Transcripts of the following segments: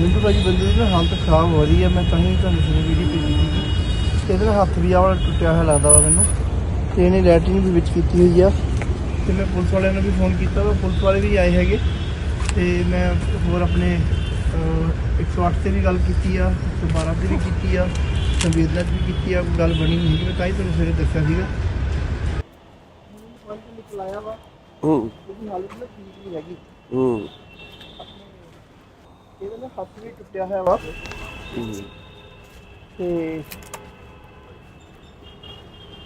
ਮਿੰਟੂ ਭਾਜੀ ਬੰਦੇ ਦੀ ਨਾ ਹਾਲਤ ਖਰਾਬ ਹੋ ਰਹੀ ਹੈ ਮੈਂ ਤਾਂ ਹੀ ਤੁਹਾਨੂੰ ਸਵੇਰੇ ਵੀਡੀਓ ਭੇਜੀ ਸੀ। ਇਹਦੇ ਨਾਲ ਹੱਥ ਵੀ ਆਹ ਵਾਲਾ ਟੁੱਟਿਆ ਹੋਇਆ ਲੱਗਦਾ ਵਾ ਮੈਨੂੰ। ਤੇ ਇਹਨੇ ਲੈਟਰਿੰਗ ਵੀ ਵਿੱਚ ਕੀਤੀ ਹੋਈ ਆ। ਤੇ ਮੈਂ ਪੁਲਿਸ ਵਾਲਿਆਂ ਨੂੰ ਵੀ ਫੋਨ ਕੀਤਾ ਵਾ ਪੁਲਿਸ ਵਾਲੇ ਵੀ ਆਏ ਹੈਗੇ। ਤੇ ਮੈਂ ਹੋਰ ਆਪਣੇ ਅਹ, 108 ਤੇ ਵੀ ਗੱਲ ਕੀਤੀ ਆ 112 ਤੇ ਵੀ ਕੀਤੀ ਆ ਸੰਵੇਦਨਾ ਵੀ ਕੀਤੀ ਆ ਗੱਲ ਬਣੀ ਨਹੀਂ ਮੈਂ ਤਾਂ ਹੀ ਤੁਹਾਨੂੰ ਸਵੇਰੇ ਦੱਸਿਆ ਸੀਗਾ। ਵਾ ਹੂੰ ਹਾਲਤ ਨਾ ਠੀਕ ਨਹੀਂ ਹੈਗੀ। ਹੂੰ। ਹੱਥ ਵੀ ਟੁੱਟਿਆ ਹੋਇਆ ਵਾ। ਤੇ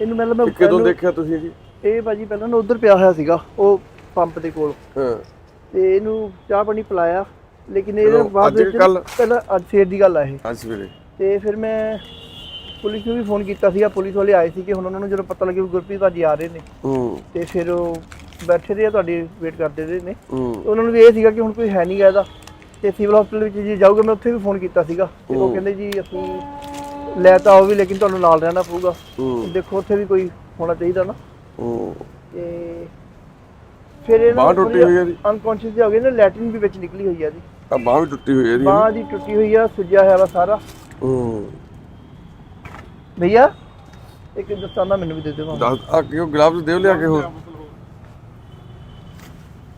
ਇਹਨੂੰ ਮਤਲਬ ਮੈਂ ਇਹ ਕਦੋਂ ਪਹਿਲਾਂ- ਦੇਖਿਆ ਤੁਸੀਂ ਜੀ ਇਹ ਭਾਜੀ ਪਹਿਲਾਂ ਨਾ ਉਧਰ ਪਿਆ ਹੋਇਆ ਸੀਗਾ ਉਹ ਪੰਪ ਦੇ ਕੋਲ। ਹਾਂ। ਤੇ ਇਹਨੂੰ ਚਾਹ ਪਾਣੀ ਪਿਲਾਇਆ ਲੇਕਿਨ ਕਦੋਂ? ਬਾਅਦ ਅੱਜ ਵਿੱਚ ਕੱਲ੍ਹ? ਪਹਿਲਾਂ ਅੱਜ ਸਵੇਰ ਦੀ ਗੱਲ ਆ ਇਹ। ਅੱਜ ਸਵੇਰੇ। ਤੇ ਫਿਰ ਮੈਂ ਪੁਲਿਸ ਨੂੰ ਵੀ ਫੋਨ ਕੀਤਾ ਸੀਗਾ ਪੁਲਿਸ ਵਾਲੇ ਆਏ ਸੀ ਕਿ ਹੁਣ ਉਹਨਾਂ ਨੂੰ ਜਦੋਂ ਪਤਾ ਲੱਗਿਆ ਵੀ ਗੁਰਪ੍ਰੀਤ ਭਾਜੀ ਆ ਰਹੇ ਨੇ ਹੂੰ। ਤੇ ਫਿਰ ਉਹ ਬੈਠੇ ਰਹੇ ਆ ਤੁਹਾਡੀ ਵੇਟ ਕਰਦੇ ਰਹੇ ਨੇ। ਹੂੰ। ਉਹਨਾਂ ਨੂੰ ਵੀ ਇਹ ਸੀਗਾ ਕਿ ਹੁਣ ਕੋਈ ਹੈ ਨਹੀਂ ਗਾ ਇਹਦਾ। ਤੇ ਸਿਵਲ ਹਸਪੀਟਲ ਵਿੱਚ ਜੇ ਜਾਊਗਾ ਮੈਂ ਉੱਥੇ ਵੀ ਫੋਨ ਕੀਤਾ ਸੀਗਾ। ਤੇ ਉਹ ਹੂੰ। ਕਹਿੰਦੇ ਜੀ ਅਸੀਂ ਲੈ ਤਾਂ ਆਓ ਵੀ ਲੇਕਿਨ ਤੁਹਾਨੂੰ ਨਾਲ ਰਹਿਣਾ ਪਊਗਾ। ਹੂੰ। ਦੇਖੋ ਉੱਥੇ ਵੀ ਕੋਈ ਹੋਣਾ ਚਾਹੀਦਾ ਨਾ। ਹੂੰ। ਤੇ ਫਿਰ ਇਹ ਬਾਂਹ ਟੁੱਟੀ ਹੋਈ ਹੈ ਜੀ? ਅਨਕੌਂਸ਼ੀਅਸ ਹੋ ਗਏ ਨਾ ਲੈਟਰਿਨ ਵੀ ਵਿੱਚ ਨਿਕਲੀ ਹੋਈ ਆ ਜੀ। ਆ ਬਾਹ ਵੀ ਟੁੱਟੀ ਹੋਈ ਹੈ ਜੀ। ਬਾਂਹ ਦੀ ਟੁੱਟੀ ਹੋਈ ਆ ਸੁੱਜਿਆ ਹੋਇਆ ਵਾ ਸਾਰਾ। ਹੂੰ। ਭਈਆ ਇੱਕ ਦਸਤਾਨਾ ਮੈਨੂੰ ਵੀ ਦੇ ਦਿਓ ਦੱਸ ਆ ਕਿਉਂ ਗਲਾਵਜ਼ ਦੇਵ ਲਿਆ ਕੇ ਹੋਰ?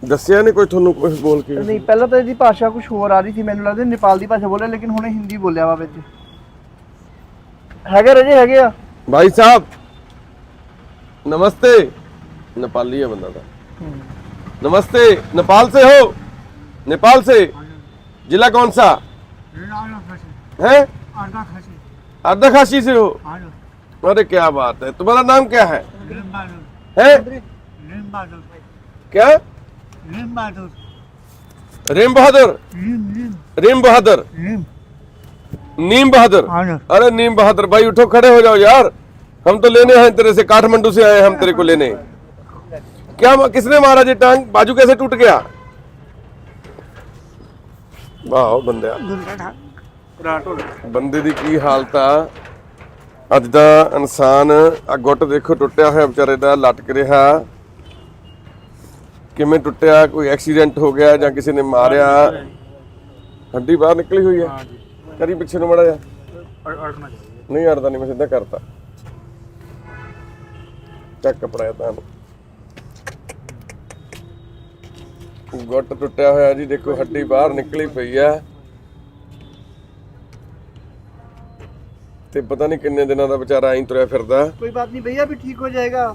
ਦੱਸਿਆ ਨਹੀਂ ਕੋਈ ਤੁਹਾਨੂੰ ਕੁਝ ਬੋਲ ਕੇ ਨਹੀਂ ਪਹਿਲਾਂ ਤਾਂ ਇਹਦੀ ਭਾਸ਼ਾ ਕੁਝ ਹੋਰ ਆ ਰਹੀ ਸੀ ਮੈਨੂੰ ਲੱਗਦਾ ਨੇਪਾਲ ਦੀ ਭਾਸ਼ਾ ਬੋਲਿਆ ਲੇਕਿਨ ਹੁਣੇ ਹਿੰਦੀ ਬੋਲਿਆ ਵਾ ਵਿੱਚ ਹੈਗੇ ਰਜੇ ਹੈਗੇ ਆ भाई साहब नमस्ते नेपाली है बंदा था नमस्ते नेपाल से हो नेपाल से जिला कौन सा है अर्धा खासी से हो अरे क्या बात है तुम्हारा नाम क्या है है क्या रेम बहादुर रेम बहादुर नीम बहादुर अरे नीम बहादुर भाई उठो खड़े हो जाओ यार हम तो लेने हैं तेरे से काठमांडू से आए हैं हम तेरे को लेने क्या किसने मारा जी टांग बाजू कैसे टूट गया ਵਾਹ ਬੰਦਿਆ ਬੰਦੇ ਦੀ ਕੀ ਹਾਲਤ ਆ ਅੱਜ ਦਾ ਇਨਸਾਨ ਆ ਗੁੱਟ ਦੇਖੋ ਟੁੱਟਿਆ ਹੋਇਆ ਵਿਚਾਰੇ ਦਾ ਲਟਕ ਰਿਹਾ ਕਿਵੇਂ ਟੁੱਟਿਆ ਕੋਈ ਐਕਸੀਡੈਂਟ ਹੋ ਗਿਆ ਜਾਂ ਕਿਸੇ ਨੇ ਮਾਰਿਆ? ਹੱਡੀ ਬਾਹਰ ਨਿਕਲੀ ਹੋਈ ਹੈ? ਕਰੀ ਪਿੱਛੇ ਨੂੰ ਮੜਾ ਜਾ। ਨਹੀਂ ਅੜਦਾ ਨਹੀਂ ਮੈਂ ਸਿੱਧਾ ਕਰਤਾ। ਚੱਕ ਕਪੜਾ ਤੁਹਾਨੂੰ ਗੱਟ ਟੁੱਟਿਆ ਹੋਇਆ ਜੀ ਦੇਖੋ ਹੱਡੀ ਬਾਹਰ ਨਿਕਲੀ ਪਈ ਆ ਤੇ ਪਤਾ ਨਹੀਂ ਕਿੰਨੇ ਦਿਨਾਂ ਦਾ ਵਿਚਾਰਾ ਐਂ ਤੁਰਿਆ ਫਿਰਦਾ। ਕੋਈ ਬਾਤ ਨਹੀਂ ਭਈਆ ਵੀ ਠੀਕ ਹੋ ਜਾਏਗਾ।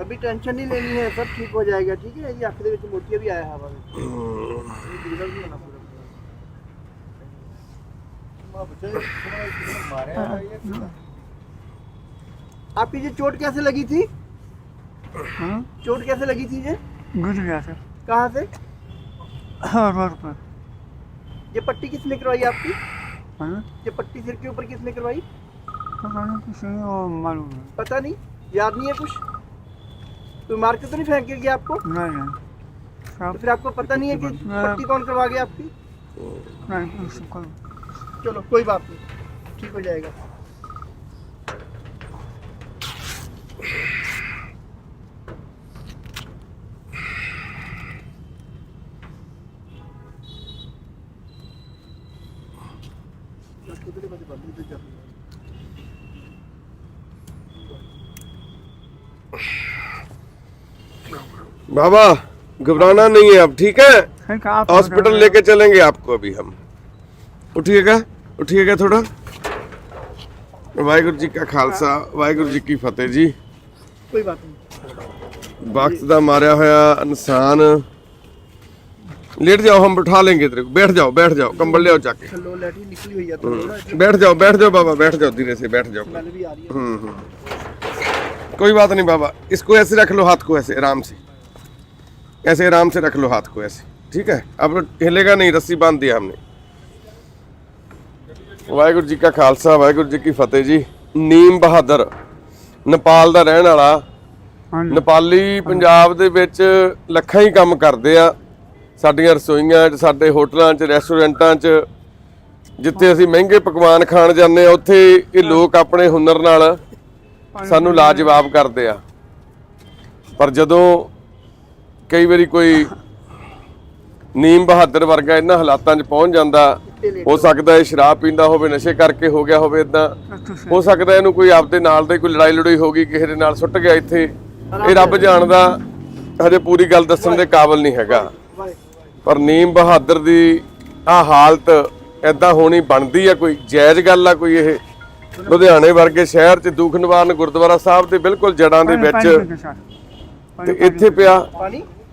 अभी टेंशन नहीं लेनी है सब ठीक हो जाएगा ठीक है ये आंख ਦੇ ਵਿੱਚ ਮੋਤੀਆ ਵੀ ਆਇਆ ਹਵਾ ਵਿੱਚ ਬਿਗੜ ਨਹੀਂ ਹੋਣਾ ਪੂਰਾ मां बच्चे मारे आपकी ये चोट कैसे लगी थी हाँ चोट कैसे लगी थी ये गिर गया था कहाँ से हाँ रोड पर ये पट्टी किसने करवाई आपकी हाँ ये पट्टी सिर के ऊपर किसने करवाई पता नहीं किसी ने वो मालूम है पता नहीं याद नहीं है कुछ कोई मार के तो नहीं फेंक गया आपको? नहीं नहीं। तो फिर आपको पता नहीं है कि पट्टी कौन करवा गया आपकी? नहीं चलो कोई बात नहीं। ठीक हो जाएगा। बाबा घबराना नहीं है अब ठीक है है कि आप हॉस्पिटल लेके चलेंगे आपको अभी हम उठिएगा उठिएगा थोड़ा ਵਾਹਿਗੁਰੂ ਜੀ ਕਾ ਖਾਲਸਾ ਵਾਹਿਗੁਰੂ ਜੀ ਕੀ ਫਤਿਹ ਜੀ कोई बात नहीं वक्त ਦਾ ਮਾਰਿਆ ਹੋਇਆ ਇਨਸਾਨ लेट जाओ हम बिठा लेंगे तेरे को बैठ जाओ बैठ जाओ कंबल ले आओ जाके थल्लो लैटरी निकली हुई है तो थोड़ा बैठ जाओ बैठ जाओ बाबा बैठ जाओ धीरे से बैठ जाओ स्मेल भी आ रही है हम्म हम्म। कोई बात नहीं बाबा इसको ऐसे रख लो हाथ को ऐसे आराम से ऐसे आराम से रख लो हाथ को ऐसे ठीक है अब हिलेगा नहीं रस्सी बांध दिया हमने ਵਾਹਿਗੁਰੂ ਜੀ ਕਾ ਖਾਲਸਾ ਵਾਹਿਗੁਰੂ ਜੀ ਕੀ ਫਤਿਹ ਜੀ ਨੀਮ ਬਹਾਦਰ ਨੇਪਾਲ ਦਾ ਰਹਿਣ ਵਾਲਾ हाँ जी ਨੇਪਾਲੀ ਪੰਜਾਬ ਦੇ ਵਿੱਚ ਲੱਖਾਂ ਹੀ ਕੰਮ ਕਰਦੇ ਆ ਸਾਡੀਆਂ ਰਸੋਈਆਂ 'ਚ ਸਾਡੇ ਹੋਟਲਾਂ 'ਚ ਰੈਸਟੋਰੈਂਟਾਂ 'ਚ ਜਿੱਥੇ ਅਸੀਂ ਮਹਿੰਗੇ ਪਕਵਾਨ ਖਾਣ ਜਾਂਦੇ ਆ ਉੱਥੇ ਇਹ ਲੋਕ ਆਪਣੇ ਹੁਨਰ ਨਾਲ ਸਾਨੂੰ ਲਾਜਵਾਬ ਕਰਦੇ ਆ ਪਰ ਜਦੋਂ ਕਈ ਵਾਰੀ ਕੋਈ ਨੀਮ ਬਹਾਦਰ ਵਰਗਾ ਇਹਨਾਂ ਹਾਲਾਤਾਂ 'ਚ ਪਹੁੰਚ ਜਾਂਦਾ ਹੋ ਸਕਦਾ ਇਹ ਸ਼ਰਾਬ ਪੀਂਦਾ ਹੋਵੇ ਨਸ਼ੇ ਕਰਕੇ ਹੋ ਗਿਆ ਹੋਵੇ ਇਦਾਂ ਹੋ ਸਕਦਾ ਇਹਨੂੰ ਕੋਈ ਆਪਦੇ ਨਾਲ ਦੇ ਕੋਈ ਲੜਾਈ ਲੜੋਈ ਹੋ ਗਈ ਕਿਸੇ ਦੇ ਨਾਲ ਸੁੱਟ ਗਿਆ ਇੱਥੇ। ਇਹ ਰੱਬ ਜਾਣਦਾ ਹਜੇ ਪੂਰੀ ਗੱਲ ਦੱਸਣ ਦੇ ਕਾਬਿਲ ਨਹੀਂ ਹੈਗਾ। ਪਰ ਨੀਮ ਬਹਾਦਰ ਦੀ ਆ ਹਾਲਤ ਐਦਾਂ ਹੋਣੀ ਬਣਦੀ ਆ ਕੋਈ ਜਾਇਜ਼ ਗੱਲ ਆ ਕੋਈ ਇਹ ਲੁਧਿਆਣੇ ਵਰਗੇ ਸ਼ਹਿਰ 'ਚ ਦੁੱਖ ਨਿਵਾਰਨ ਗੁਰਦੁਆਰਾ ਸਾਹਿਬ ਦੇ ਬਿਲਕੁਲ ਜੜਾਂ ਦੇ ਵਿੱਚ ਤੇ ਇੱਥੇ ਪਿਆ।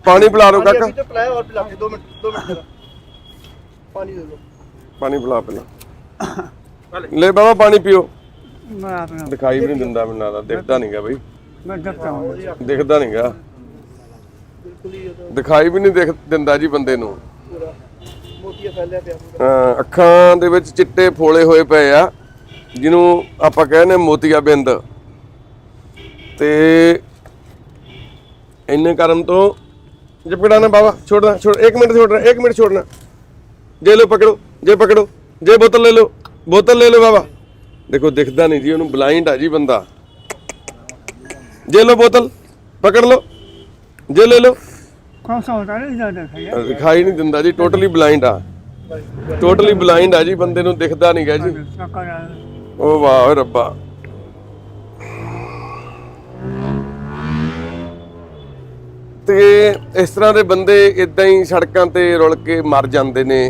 ਪਾਣੀ ਪਿਲਾ ਦਿਓ ਕਾਕਾ। ਤੇ ਪਲਾਇਆ ਹੋਰ ਪਿਲਾ ਕੇ 2 ਮਿੰਟ 2 ਮਿੰਟ ਪਾਣੀ ਦੇ ਦਿਓ। ਪਾਣੀ ਪਿਲਾ ਪਹਿਲਾਂ ਲੈ ਬਾਬਾ ਪਾਣੀ ਪੀਓ। ਮੈਂ ਦਿਖਾਈ ਵੀ ਨਹੀਂ ਦਿੰਦਾ ਮੈਨੂੰ ਲੱਗਦਾ ਦਿਖਦਾ ਨਹੀਂਗਾ ਬਈ। ਮੈਂ ਦਿਖਦਾ ਦਿਖਦਾ ਨਹੀਂਗਾ ਦਿਖਾਈ ਵੀ ਨਹੀਂ ਦਿਖ ਦਿੰਦਾ ਜੀ ਬੰਦੇ ਨੂੰ। ਮੋਤੀਆ ਫੈਲਿਆ ਪਿਆ ਹਾਂ ਅੱਖਾਂ ਦੇ ਵਿੱਚ ਚਿੱਟੇ ਫੋਲੇ ਹੋਏ ਪਏ ਆ ਜਿਹਨੂੰ ਆਪਾਂ ਕਹਿੰਦੇ ਮੋਤੀਆ ਬਿੰਦ। ਤੇ ਇੰਨੇ ਕਰਮ ਤੋਂ ਜਪੜਾ ਨਾ ਬਾਬਾ ਛੋੜਨਾ ਛੋੜ 1 ਮਿੰਟ ਛੋੜਨਾ 1 ਮਿੰਟ ਛੋੜਨਾ ਜੇ ਲੋ ਪਕੜੋ ਜੇ ਪਕੜੋ ਜੇ ਬੋਤਲ ਲੈ ਲਓ ਬੋਤਲ ਲੈ ਲਓ ਬਾਬਾ ਦੇਖੋ ਦਿਖਦਾ ਨਹੀਂ ਜੀ ਉਹਨੂੰ ਬਲਾਈਂਡ ਆ ਜੀ ਬੰਦਾ ਜੇ ਲੋ ਬੋਤਲ ਪਕੜ ਲਓ ਜੇ ਲੈ ਲਓ कौन सा होता है इधर देखिए ਦਿਖਾਈ ਨਹੀਂ ਦਿੰਦਾ ਜੀ ਟੋਟਲੀ ਬਲਾਈਂਡ ਆ ਟੋਟਲੀ ਬਲਾਈਂਡ ਆ ਜੀ ਬੰਦੇ ਨੂੰ ਦਿਖਦਾ ਨਹੀਂਗਾ ਜੀ चक्कर आ रहा है। ਓ ਵਾਹ ਓਏ ਰੱਬਾ ਤੇ ਇਸ ਤਰ੍ਹਾਂ ਦੇ ਬੰਦੇ ਇਦਾਂ ਹੀ ਸੜਕਾਂ ਤੇ ਰੁਲ ਕੇ ਮਰ ਜਾਂਦੇ ਨੇ।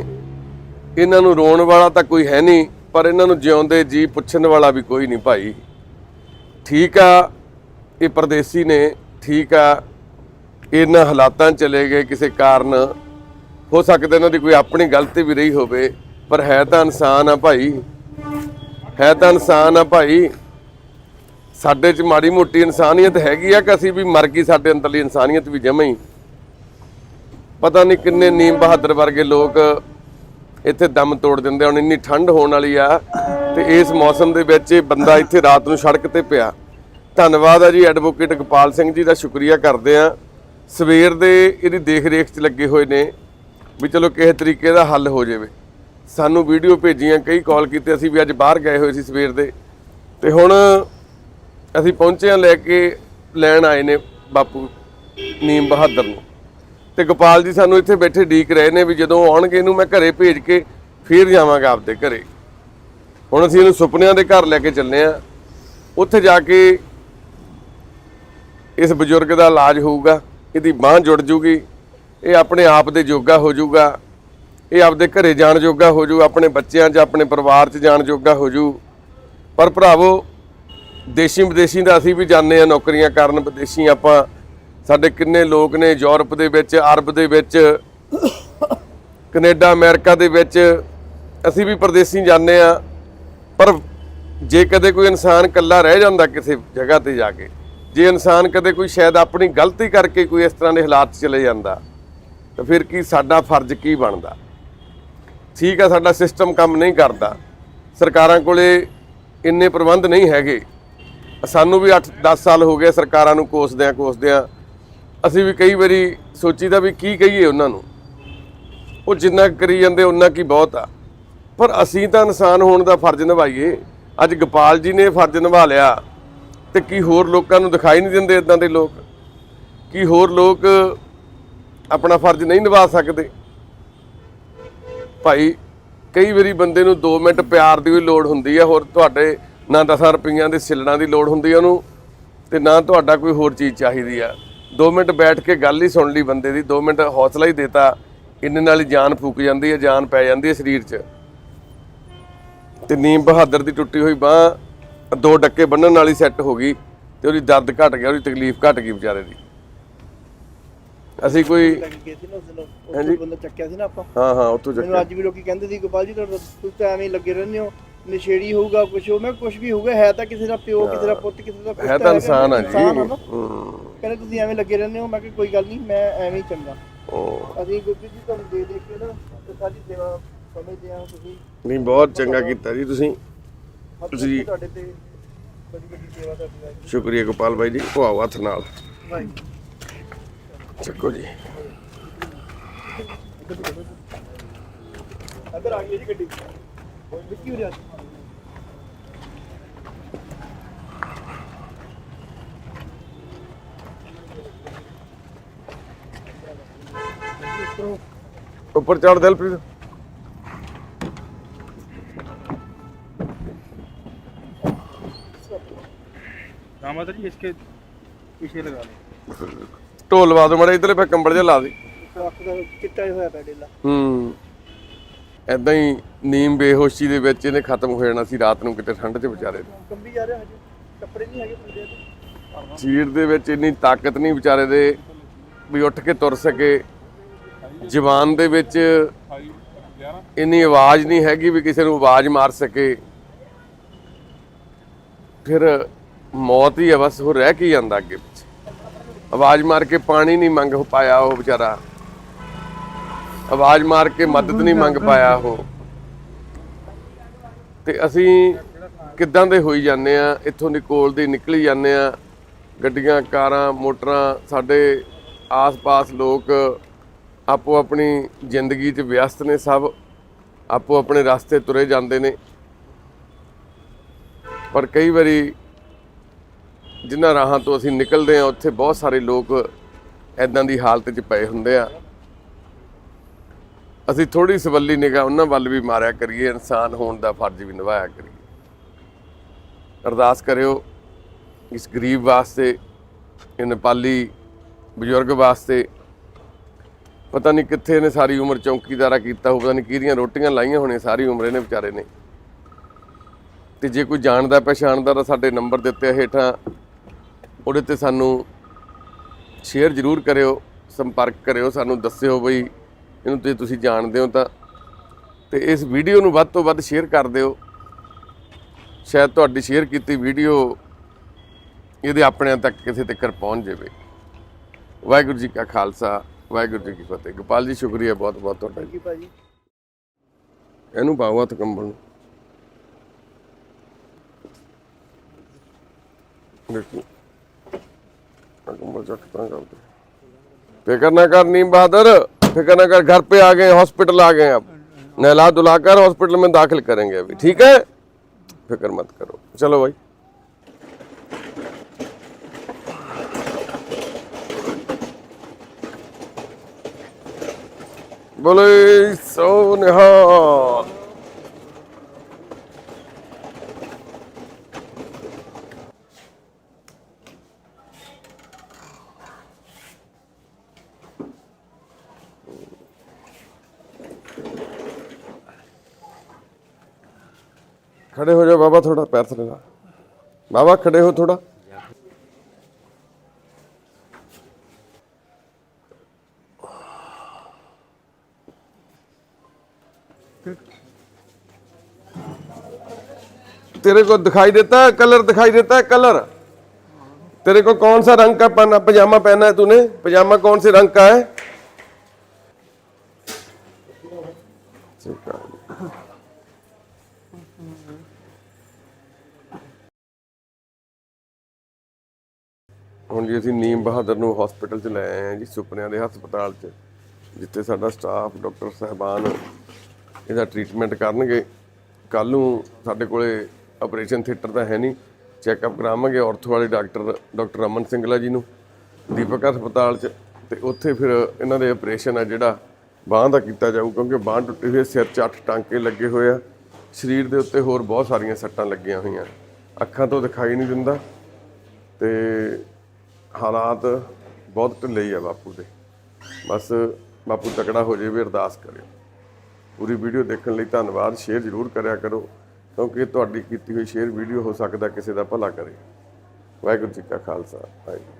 ਇਹਨਾਂ ਨੂੰ ਰੋਣ ਵਾਲਾ ਤਾਂ ਕੋਈ ਹੈ ਨਹੀਂ, ਪਰ ਇਹਨਾਂ ਨੂੰ ਜਿਉਂਦੇ ਜੀ ਪੁੱਛਣ ਵਾਲਾ ਵੀ ਕੋਈ ਨਹੀਂ ਭਾਈ। ਠੀਕ ਆ, ਇਹ ਪਰਦੇਸੀ ਨੇ, ਠੀਕ ਆ, ਇਹਨਾਂ ਹਾਲਾਤਾਂ ਚਲੇ ਗਏ ਕਿਸੇ ਕਾਰਨ। ਹੋ ਸਕਦਾ ਇਹਨਾਂ ਦੀ ਕੋਈ ਆਪਣੀ ਗਲਤੀ ਵੀ ਰਹੀ ਹੋਵੇ, ਪਰ ਹੈ ਤਾਂ ਇਨਸਾਨ ਆ ਭਾਈ। ਹੈ ਤਾਂ ਇਨਸਾਨ ਆ ਭਾਈ। ਸਾਡੇ 'ਚ ਮਾੜੀ ਮੋਟੀ ਇਨਸਾਨੀਅਤ ਹੈਗੀ ਆ ਕਿ ਅਸੀਂ ਵੀ ਮਰ ਗਈ, ਸਾਡੇ ਅੰਦਰਲੀ ਇਨਸਾਨੀਅਤ ਵੀ ਜਮਾਂ ਹੀ। ਪਤਾ ਨਹੀਂ ਕਿੰਨੇ ਨੀਮ ਬਹਾਦਰ ਵਰਗੇ ਲੋਕ ਇੱਥੇ ਦਮ ਤੋੜ ਦਿੰਦੇ ਹੁਣ ਇੰਨੀ ਠੰਡ ਹੋਣ ਵਾਲੀ ਆ ਤੇ ਇਸ ਮੌਸਮ ਦੇ ਵਿੱਚ ਇਹ ਬੰਦਾ ਇੱਥੇ ਰਾਤ ਨੂੰ ਸੜਕ ਤੇ ਪਿਆ। ਧੰਨਵਾਦ ਆ ਜੀ ਐਡਵੋਕੇਟ ਗੋਪਾਲ ਸਿੰਘ ਜੀ ਦਾ, ਸ਼ੁਕਰੀਆ ਕਰਦੇ ਆ। ਸਵੇਰ ਦੇ ਇਹਦੀ ਦੇਖ ਰੇਖ 'ਚ ਲੱਗੇ ਹੋਏ ਨੇ ਵੀ ਚਲੋ ਕਿਸੇ ਤਰੀਕੇ ਦਾ ਹੱਲ ਹੋ ਜਾਵੇ। ਸਾਨੂੰ ਵੀਡੀਓ ਭੇਜੀਆਂ, ਕਈ ਕਾਲ ਕੀਤੇ, ਅਸੀਂ ਵੀ ਅੱਜ ਬਾਹਰ ਗਏ ਹੋਏ ਸੀ ਸਵੇਰ ਦੇ। ਤੇ ਹੁਣ ਅਸੀਂ ਪਹੁੰਚੇ ਹਾਂ ਲੈ ਕੇ ਲੈਣ ਆਏ ਨੇ ਬਾਪੂ ਨੀਮ ਬਹਾਦਰ ਨੂੰ। ਤੇ ਗੋਪਾਲ ਜੀ ਸਾਨੂੰ ਇੱਥੇ ਬੈਠੇ ਢੀਕ ਰਹੇ ਨੇ ਵੀ ਜਦੋਂ ਆਉਣਗੇ ਇਹਨੂੰ ਮੈਂ ਘਰੇ ਭੇਜ ਕੇ ਫੇਰ ਜਾਵਾਂਗਾ ਆਪਦੇ ਘਰੇ। ਹੁਣ ਅਸੀਂ ਇਹਨੂੰ ਸੁਪਨਿਆਂ ਦੇ ਘਰ ਲੈ ਕੇ ਚੱਲੇ ਆ ਉੱਥੇ ਜਾ ਕੇ ਇਸ ਬਜ਼ੁਰਗ ਦਾ ਇਲਾਜ ਹੋਊਗਾ, ਇਹਦੀ ਬਾਹ ਜੁੜ ਜੂਗੀ, ਇਹ ਆਪਣੇ ਆਪ ਦੇ ਜੋਗਾ ਹੋ ਜਾਊਗਾ ਇਹ ਆਪਦੇ ਘਰੇ ਜਾਣ ਜੋਗਾ ਹੋ ਜੂ, ਆਪਣੇ ਬੱਚਿਆਂ 'ਚ, ਆਪਣੇ ਪਰਿਵਾਰ 'ਚ ਜਾਣ ਜੋਗਾ ਹੋ ਜੂ। ਪਰ ਭਰਾਵੋ ਦੇਸ਼ੀ ਵਿਦੇਸ਼ੀ ਦਾ ਅਸੀਂ ਵੀ ਜਾਣਦੇ ਆ ਨੌਕਰੀਆਂ ਕਰਨ, ਵਿਦੇਸ਼ੀ ਆਪਾਂ, ਸਾਡੇ ਕਿੰਨੇ ਲੋਕ ਨੇ ਯੂਰਪ ਦੇ ਵਿੱਚ, ਅਰਬ ਦੇ ਵਿੱਚ, ਕੈਨੇਡਾ, ਅਮਰੀਕਾ ਦੇ ਵਿੱਚ, ਅਸੀਂ ਵੀ ਪਰਦੇਸੀ ਜਾਂਦੇ ਆ ਪਰ ਜੇ ਕਦੇ ਕੋਈ ਇਨਸਾਨ ਇਕੱਲਾ ਰਹਿ ਜਾਂਦਾ ਕਿਸੇ ਜਗ੍ਹਾ ਤੇ ਜਾ ਕੇ, ਜੇ ਇਨਸਾਨ ਕਦੇ ਕੋਈ ਸ਼ਾਇਦ ਆਪਣੀ ਗਲਤੀ ਕਰਕੇ ਕੋਈ ਇਸ ਤਰ੍ਹਾਂ ਦੇ ਹਾਲਾਤ 'ਚ ਚਲੇ ਜਾਂਦਾ, ਤਾਂ ਫਿਰ ਕੀ ਸਾਡਾ ਫਰਜ਼ ਕੀ ਬਣਦਾ? ਠੀਕ ਆ, ਸਾਡਾ ਸਿਸਟਮ ਕੰਮ ਨਹੀਂ ਕਰਦਾ, ਸਰਕਾਰਾਂ ਕੋਲੇ ਇੰਨੇ ਪ੍ਰਬੰਧ ਨਹੀਂ ਹੈਗੇ। ਸਾਨੂੰ ਵੀ 8-10 ਸਾਲ ਹੋ ਗਏ ਸਰਕਾਰਾਂ ਨੂੰ ਕੋਸਦਿਆਂ ਕੋਸਦਿਆਂ। ਅਸੀਂ ਵੀ ਕਈ ਵਾਰੀ ਸੋਚੀਦਾ ਵੀ ਕੀ ਕਹੀਏ ਉਹਨਾਂ ਨੂੰ। ਉਹ ਜਿੰਨਾ ਕਰੀ ਜਾਂਦੇ ਉਹਨਾਂ ਕੀ ਬਹੁਤ ਆ। ਪਰ ਅਸੀਂ ਤਾਂ ਇਨਸਾਨ ਹੋਣ ਦਾ ਫਰਜ਼ ਨਿਭਾਈਏ। ਅੱਜ ਗੋਪਾਲ ਜੀ ਨੇ ਫਰਜ਼ ਨਿਭਾ ਲਿਆ ਤੇ ਕੀ ਹੋਰ ਲੋਕਾਂ ਨੂੰ ਦਿਖਾਈ ਨਹੀਂ ਦਿੰਦੇ ਇਦਾਂ ਦੇ ਲੋਕ? ਕੀ ਹੋਰ ਲੋਕ ਆਪਣਾ ਫਰਜ਼ ਨਹੀਂ ਨਿਭਾ ਸਕਦੇ? ਭਾਈ, ਕਈ ਵਾਰੀ ਬੰਦੇ ਨੂੰ 2 ਮਿੰਟ ਪਿਆਰ ਦੀ ਵੀ ਲੋੜ ਹੁੰਦੀ ਹੈ ਹੋਰ ਤੁਹਾਡੇ ਨਾ 10 ਰੁਪਈਆਂ ਦੇ ਸਿਲੜਾਂ ਦੀ ਲੋੜ ਹੁੰਦੀ ਉਹਨੂੰ ਤੇ ਨਾ ਤੁਹਾਡਾ ਕੋਈ ਹੋਰ ਚੀਜ਼ ਚਾਹੀਦੀ ਆ। 2 ਮਿੰਟ ਬੈਠ ਕੇ ਗੱਲ ਹੀ ਸੁਣ ਲਈ ਬੰਦੇ ਦੀ 2 ਮਿੰਟ ਹੌਸਲਾ ਹੀ ਦੇਤਾ ਇੰਨੇ ਨਾਲ ਹੀ ਜਾਨ ਫੂਕ ਜਾਂਦੀ ਹੈ ਜਾਨ ਪੈ ਜਾਂਦੀ ਹੈ ਸਰੀਰ 'ਚ। ਤੇ ਨੀਮ ਬਹਾਦਰ ਦੀ ਟੁੱਟੀ ਹੋਈ ਬਾਹ ਦੋ ਡੱਕੇ ਬੰਨਣ ਵਾਲੀ ਸੈੱਟ ਹੋ ਗਈ ਤੇ ਉਹਦੀ ਦਰਦ ਘਟ ਗਿਆ ਉਹਦੀ ਤਕਲੀਫ ਘਟ ਗਈ ਵਿਚਾਰੇ ਦੀ। ਅਸੀਂ ਕੋਈ ਹਾਂਜੀ। ਬੰਦਾ ਚੱਕਿਆ ਸੀ ਨਾ ਆਪਾਂ। ਹਾਂ ਹਾਂ ਉੱਥੋਂ ਮੈਨੂੰ ਚੱਕਿਆ ਅੱਜ ਵੀ ਲੋਕੀ ਕਹਿੰਦੇ ਸੀ ਗੋਪਾਲ ਜੀ ਤੁਸੀਂ ਤਾਂ ਐਵੇਂ ਲੱਗੇ ਰਹਿੰਦੇ ਹੋ। ਨਸ਼ੇੜੀ ਹੋਊਗਾ ਕੁਛ ਹੋ ਮੈਂ ਕੁਛ ਵੀ ਹੋਊਗਾ ਹੈ ਤਾਂ ਕਿਸੇ ਦਾ ਪਿਓ ਕਿਸੇ ਦਾ ਪੁੱਤ ਕਿਸੇ ਦਾ ਪੁੱਤ ਹੈ ਤਾਂ ਇਨਸਾਨ ਆ ਜੀ। ਕਹਿੰਦੇ ਤੁਸੀਂ ਐਵੇਂ ਲੱਗੇ ਰਹਿੰਦੇ ਹੋ ਮੈਂ ਕਿ ਕੋਈ ਗੱਲ ਨਹੀਂ ਮੈਂ ਐਵੇਂ ਹੀ ਚੰਗਾ। ਉਹ ਅਸੀਂ ਗੁਰਪ੍ਰੀਤ ਜੀ ਤੁਹਾਨੂੰ ਦੇ ਦੇ ਕੇ ਨਾ ਤੇ ਸਾਡੀ ਸੇਵਾ ਸਮਝਦੇ ਆ ਤੁਸੀਂ। ਨਹੀਂ ਬਹੁਤ ਚੰਗਾ ਕੀਤਾ ਜੀ ਤੁਸੀਂ। ਤੁਸੀਂ- ਤੁਹਾਡੇ ਤੇ ਬੜੀ ਵੱਡੀ ਸੇਵਾ ਕਰਦੀ ਹੈ ਸ਼ੁਕਰੀਆ ਗੋਪਾਲ ਬਾਈ ਜੀ ਉਹ ਹੱਥ ਨਾਲ। ਭਾਈ ਚੱਕੋ ਜੀ। ਅੰਦਰ ਆ ਗਈ ਜੀ ਗੱਡੀ। ਵਿੱਕੀ ਵੀਰੇ ਉੱਪਰ ਚੜ ਦਿਲਪ੍ਰੀਤ दामाद जी इसके पीछे लगा लो ਢੋਲ ਲਵਾ ਦੋ ਮੜੇ ਇਧਰਲੇ ਪਾ ਕੰਬਲ ਜਿਹਾ ਲਾ ਦੇ ਅੱਖ ਦਾ ਚਿੱਟਾ ਹੀ ਹੋਇਆ ਪਿਆ ਡੇਲਾ ਹੂੰ ਐਦਾਂ ਹੀ ਨੀਮ ਬੇਹੋਸ਼ੀ ਦੇ ਵਿੱਚ ਇਹਨੇ ਖਤਮ ਹੋ ਜਾਣਾ ਸੀ ਰਾਤ ਨੂੰ ਕਿਤੇ ਠੰਡ 'ਚ ਵਿਚਾਰੇ ਦੇ। ਕੰਬੀ ਜਾ ਰਿਹਾ ਹਜੇ? ਕੱਪੜੇ ਨਹੀਂ ਹੈਗੇ ਪੂਰੇ ਤੇ ਸਰੀਰ ਦੇ ਵਿੱਚ ਇੰਨੀ ਤਾਕਤ ਨਹੀਂ ਵਿਚਾਰੇ ਦੇ ਵੀ ਉੱਠ ਕੇ ਤੁਰ ਸਕੇ। ਜ਼ਬਾਨ ਦੇ ਵਿੱਚ ਇੰਨੀ ਆਵਾਜ਼ ਨਹੀਂ ਹੈਗੀ ਵੀ ਕਿਸੇ ਨੂੰ ਆਵਾਜ਼ ਮਾਰ ਸਕੇ। ਫਿਰ ਮੌਤ ਹੀ ਆ ਬਸ ਉਹ ਰਹਿ ਕੀ ਜਾਂਦਾ ਅੱਗੇ ਆਵਾਜ਼ ਮਾਰ ਕੇ ਪਾਣੀ ਨਹੀਂ ਮੰਗ ਪਾਇਆ ਉਹ ਵਿਚਾਰਾ। ਆਵਾਜ਼ ਮਾਰ ਕੇ ਮਦਦ ਨਹੀਂ ਮੰਗ ਪਾਇਆ ਉਹ। ਤੇ ਅਸੀਂ ਕਿੱਦਾਂ ਦੇ ਹੋਈ ਜਾਂਦੇ ਆ ਇੱਥੋਂ ਦੀ ਕੋਲ ਦੀ ਨਿਕਲੀ ਜਾਂਦੇ ਆ। ਗੱਡੀਆਂ ਕਾਰਾਂ ਮੋਟਰਾਂ ਸਾਡੇ ਆਸ-ਪਾਸ ਲੋਕ ਆਪੋ ਆਪਣੀ ਜ਼ਿੰਦਗੀ 'ਚ ਵਿਅਸਤ ਨੇ ਸਭ ਆਪੋ ਆਪਣੇ ਰਸਤੇ ਤੁਰੇ ਜਾਂਦੇ ਨੇ। ਪਰ ਕਈ ਵਾਰੀ ਜਿਨ੍ਹਾਂ ਰਾਹਾਂ ਤੋਂ ਅਸੀਂ ਨਿਕਲਦੇ ਆ ਉੱਥੇ ਬਹੁਤ ਸਾਰੇ ਲੋਕ ਐਦਾਂ ਦੀ ਹਾਲਤ 'ਚ ਪਏ ਹੁੰਦੇ ਆ। ਅਸੀਂ ਥੋੜੀ ਸਵੱਲੀ ਨਿਗਾਹ ਉਹਨਾਂ ਵੱਲ ਵੀ ਮਾਰਿਆ ਕਰੀਏ, ਇਨਸਾਨ ਹੋਣ ਦਾ ਫਰਜ਼ ਵੀ ਨਿਭਾਇਆ ਕਰੀਏ। ਅਰਦਾਸ ਕਰਿਓ ਇਸ ਗਰੀਬ ਵਾਸਤੇ ਇਹ ਨੇਪਾਲੀ ਬਜ਼ੁਰਗ ਵਾਸਤੇ, ਪਤਾ ਨਹੀਂ ਕਿੱਥੇ ਨੇ ਸਾਰੀ ਉਮਰ ਚੌਕੀਦਾਰਾ ਕੀਤਾ ਹੋ ਪਤਾ ਨਹੀਂ ਕਿਹਦੀਆਂ ਰੋਟੀਆਂ ਲਾਈਆਂ ਹੋਣੀਆਂ, ਸਾਰੀ ਉਮਰ ਇਹਨੇ ਵਿਚਾਰੇ ਨੇ। ਤੇ ਜੇ ਕੋਈ ਜਾਣਦਾ, ਪਛਾਣਦਾ ਤਾਂ ਸਾਡੇ ਨੰਬਰ ਦਿੱਤੇ ਹੇਠਾਂ ਉਹਦੇ ਤੇ ਸਾਨੂੰ ਸ਼ੇਅਰ ਜ਼ਰੂਰ ਕਰਿਓ, ਸੰਪਰਕ ਕਰਿਓ, ਸਾਨੂੰ ਦੱਸਿਓ ਬਈ ਇਹਨੂੰ ਤੇ ਤੁਸੀਂ ਜਾਣਦੇ ਹੋ ਤਾਂ। ਤੇ ਇਸ ਵੀਡੀਓ ਨੂੰ ਵੱਧ ਤੋਂ ਵੱਧ ਸ਼ੇਅਰ ਕਰ ਦਿਓ। ਸ਼ਾਇਦ ਤੁਹਾਡੀ ਸ਼ੇਅਰ ਕੀਤੀ ਵੀਡੀਓ ਇਹਦੇ ਆਪਣਿਆਂ ਤੱਕ ਕਿਸੇ ਤੱਕ ਪਹੁੰਚ ਜਾਵੇ। ਵਾਹਿਗੁਰੂ ਜੀ ਕਾ ਖਾਲਸਾ ਵਾਹਿਗੁਰੂ ਜੀ ਕੀ ਫਤਿਹ। ਗੋਪਾਲ ਜੀ ਸ਼ੁਕਰੀਆ ਬਹੁਤ ਬਹੁਤ ਤੁਹਾਡਾ ਜੀ। ਇਹਨੂੰ ਪਾਵਾ ਤੇ ਕੰਬਲ ਨੂੰ। ਦੇਖੋ। ਕੰਬਲ ਚੱਕ ਤਾਂ ਕਰਦੇ ਤੇ ਕਰਨੀ ਬਹਾਦਰ। फ़िक्र कर, घर पे आ गए हॉस्पिटल आ गए अब। नहला दुलाकर हॉस्पिटल में दाखिल करेंगे अभी, ठीक है? फ़िक्र मत करो। चलो भाई। बोले सो निहाल खड़े हो जाओ, बाबा थोड़ा पैर थले बाबा खड़े हो थोड़ा। तेरे को दिखाई देता है, कलर दिखाई देता है, कलर। तेरे को कौन सा रंग का पहना, पजामा पहना है तूने? पजामा कौन से रंग का है ठीक है? ਹੁਣ ਜੀ ਅਸੀਂ ਨੀਮ ਬਹਾਦਰ ਨੂੰ ਹਸਪੀਟਲ 'ਚ ਲੈ ਆਏ ਹਾਂ ਜੀ, ਸੁਪਨਿਆਂ ਦੇ ਹਸਪਤਾਲ 'ਚ, ਜਿੱਥੇ ਸਾਡਾ ਸਟਾਫ ਡਾਕਟਰ ਸਾਹਿਬਾਨ ਇਹਦਾ ਟ੍ਰੀਟਮੈਂਟ ਕਰਨਗੇ। ਕੱਲ ਨੂੰ ਸਾਡੇ ਕੋਲੇ ਆਪਰੇਸ਼ਨ ਥੀਏਟਰ ਤਾਂ ਹੈ ਨਹੀਂ ਚੈੱਕਅਪ ਕਰਾਵਾਂਗੇ ਆਰਥੋ ਵਾਲੇ ਡਾਕਟਰ ਡਾਕਟਰ ਅਮਨ ਸਿੰਗਲਾ ਜੀ ਨੂੰ, ਦੀਪਕ ਹਸਪਤਾਲ 'ਚ, ਤੇ ਉੱਥੇ ਫਿਰ ਇਹਨਾਂ ਦੇ ਆਪਰੇਸ਼ਨ ਆ ਜਿਹੜਾ ਬਾਂਹ ਦਾ ਕੀਤਾ ਜਾਊ, ਕਿਉਂਕਿ ਬਾਂਹ ਟੁੱਟੀ ਹੋਈ ਸਿਰ 'ਚ ਅੱਠ ਟਾਂਕੇ ਲੱਗੇ ਹੋਏ ਆ, ਸਰੀਰ ਦੇ ਉੱਤੇ ਹੋਰ ਬਹੁਤ ਸਾਰੀਆਂ ਸੱਟਾਂ ਲੱਗੀਆਂ ਹੋਈਆਂ, ਅੱਖਾਂ ਤੋਂ ਦਿਖਾਈ ਨਹੀਂ ਦਿੰਦਾ, ਤੇ ਹਾਲਾਤ ਬਹੁਤ ਢਿੱਲੇ ਹੀ ਆ ਬਾਪੂ ਦੇ। ਬਸ ਬਾਪੂ ਤਕੜਾ ਹੋ ਜਾਵੇ, ਅਰਦਾਸ ਕਰਿਓ। ਪੂਰੀ ਵੀਡੀਓ ਦੇਖਣ ਲਈ ਧੰਨਵਾਦ। ਸ਼ੇਅਰ ਜ਼ਰੂਰ ਕਰਿਆ ਕਰੋ, ਕਿਉਂਕਿ ਤੁਹਾਡੀ ਕੀਤੀ ਹੋਈ ਸ਼ੇਅਰ ਵੀਡੀਓ ਹੋ ਸਕਦਾ ਕਿਸੇ ਦਾ ਭਲਾ ਕਰੇ। ਵਾਹਿਗੁਰੂ ਜੀ ਕਾ ਖਾਲਸਾ। ਵਾਹਿਗੁਰੂ